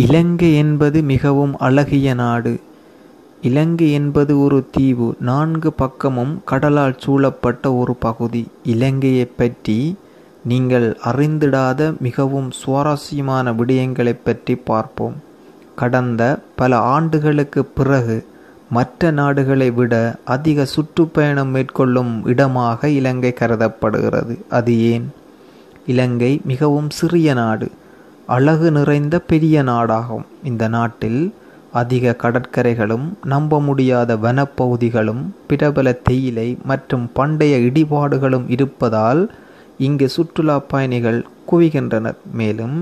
இலங்கை என்பது மிகவும் அழகிய நாடு. இலங்கை என்பது ஒரு தீவு நான்கு பக்கமும் கடலால் சூழப்பட்ட ஒரு பகுதி. இலங்கையைப் பற்றி நீங்கள் அறிந்திடாத மிகவும் சுவாரஸ்யமான விடயங்களை பற்றி பார்ப்போம். கடந்த பல ஆண்டுகளுக்குப் பிறகு மற்ற நாடுகளை விட அதிக சுற்றுப்பயணம் மேற்கொள்ளும் இடமாக இலங்கை கருதப்படுகிறது. அது ஏன்? இலங்கை மிகவும் சிறிய நாடு. அழகு நிறைந்த பெரிய நாடாகும். இந்த நாட்டில் அதிக கடற்கரைகளும் நம்ப முடியாத வனப்பகுதிகளும் பிரபல தேயிலை மற்றும் பண்டைய இடிபாடுகளும் இருப்பதால் இங்கு சுற்றுலா பயணிகள் குவிகின்றனர். மேலும்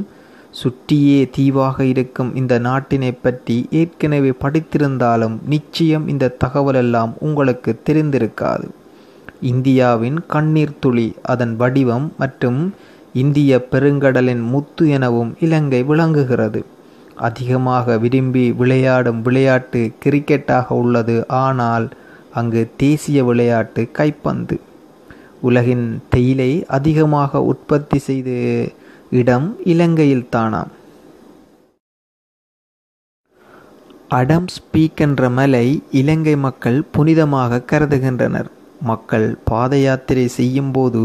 சுற்றியே தீவாக இருக்கும் இந்த நாட்டினை பற்றி ஏற்கனவே படித்திருந்தாலும் நிச்சயம் இந்த தகவலெல்லாம் உங்களுக்கு தெரிந்திருக்காது. இந்தியாவின் கண்ணீர் துளி அதன் வடிவம் மற்றும் இந்திய பெருங்கடலின் முத்து எனவும் இலங்கை விளங்குகிறது. அதிகமாக விரும்பி விளையாடும் விளையாட்டு கிரிக்கெட்டாக உள்ளது. ஆனால் அங்கு தேசிய விளையாட்டு கைப்பந்து. உலகின் தேயிலை அதிகமாக உற்பத்தி செய்த இடம் இலங்கையில் தானாம். அடம்ஸ் பீக் என்ற மலை இலங்கை மக்கள் புனிதமாக கருதுகின்றனர். மக்கள் பாத யாத்திரை செய்யும்போது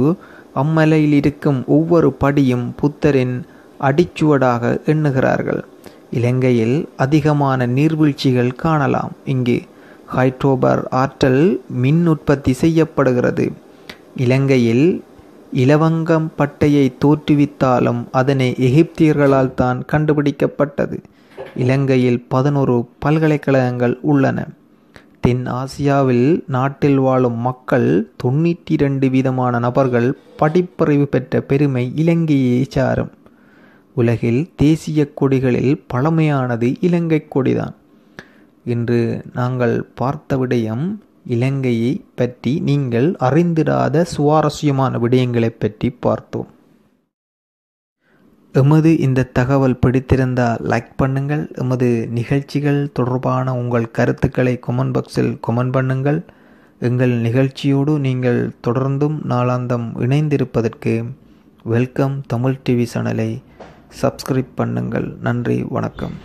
அம்மலையில் இருக்கும் ஒவ்வொரு படியும் புத்தரின் அடிச்சுவடாக எண்ணுகிறார்கள். இலங்கையில் அதிகமான நீர்வீழ்ச்சிகள் காணலாம். இங்கு ஹைட்ரோபர் ஆற்றல் மின் உற்பத்தி செய்யப்படுகிறது. இலங்கையில் இலவங்கம் பட்டையை தோற்றுவித்தாலும் அதனை எகிப்தியர்களால் தான் கண்டுபிடிக்கப்பட்டது. இலங்கையில் பதினோரு பல்கலைக்கழகங்கள் உள்ளன. தென் ஆசியாவில் நாட்டில் வாழும் மக்கள் தொண்ணூற்றி ரெண்டு வீதமான நபர்கள் படிப்பறிவு பெற்ற பெருமை இலங்கையை சாரும். உலகில் தேசிய கொடிகளில் பழமையானது இலங்கை கொடிதான். இன்று நாங்கள் பார்த்த விடயம் இலங்கையை பற்றி நீங்கள் அறிந்திடாத சுவாரஸ்யமான விடயங்களை பற்றி பார்த்தோம். எமது இந்த தகவல் பிடித்திருந்தால் லைக் பண்ணுங்கள். எமது நிகழ்ச்சிகள் தொடர்பான உங்கள் கருத்துக்களை கொமெண்ட் பாக்ஸில் கொமெண்ட் பண்ணுங்கள். எங்கள் நிகழ்ச்சியோடு நீங்கள் தொடர்ந்தும் நாளாந்தம் இணைந்திருப்பதற்கு வெல்கம் தமிழ் டிவி சேனலை சப்ஸ்கிரைப் பண்ணுங்கள். நன்றி வணக்கம்.